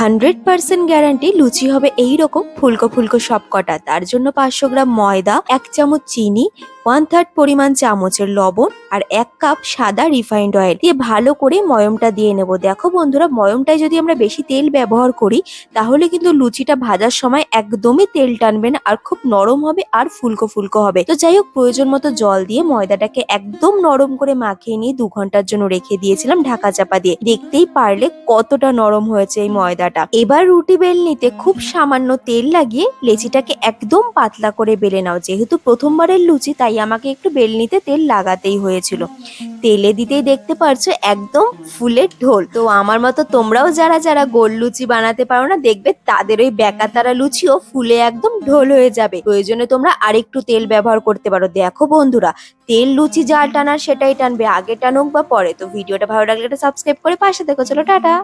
Hundred percent guarantee লুচি হবে এই রকম ফুলকো ফুলকো সব কটা তার জন্য পাঁচশো গ্রাম ময়দা, এক চামচ চিনি ওয়ান থার্ড পরিমাণ চামচের লবণ আর এক কাপ সাদা রিফাইন্ড অয়েল দিয়ে ভালো করে ময়মটা দিয়ে নেব। দেখো বন্ধুরা, ময়মটায় যদি আমরা বেশি তেল ব্যবহার করি, তাহলে কিন্তু লুচিটা ভাজার সময় একদমই তেল টানবে না আর খুব নরম হবে আর ফুলকো ফুলকো হবে। তো যাই হোক, প্রয়োজন মতো জল দিয়ে ময়দাটাকে একদম নরম করে মাখিয়ে নিয়ে দু ঘণ্টার জন্য রেখে দিয়েছিলাম ঢাকা চাপা দিয়ে। দেখতেই পারলে কতটা নরম হয়েছে এই ময়দাটা। এবার রুটি বেলনিতে খুব সামান্য তেল লাগিয়ে লেচিটাকে একদম পাতলা করে বেলে নাও। যেহেতু প্রথমবারের লুচি, তাই আমাকে একটু বেলনিতে তেল লাগাতেই হয়েছিল। তেলে দিতেই দেখতে পারছ একদম ফুলের ঢোল। তো আমার মতো তোমরাও যারা যারা গোল লুচি বানাতে পারো না, দেখবে তাদের ওই বেকাতারা লুচিও ফুলে একদম ঢোল হয়ে যাবে। প্রয়োজনে তোমরা আরেকটু তেল ব্যবহার করতে পারো। দেখো বন্ধুরা, তেল, লুচি যা টানার সেটাই টানবে, আগে টানুক বা পরে। তো ভিডিওটা ভালো লাগলে সাবস্ক্রাইব করে পাশে দেখো চলো, টাটা।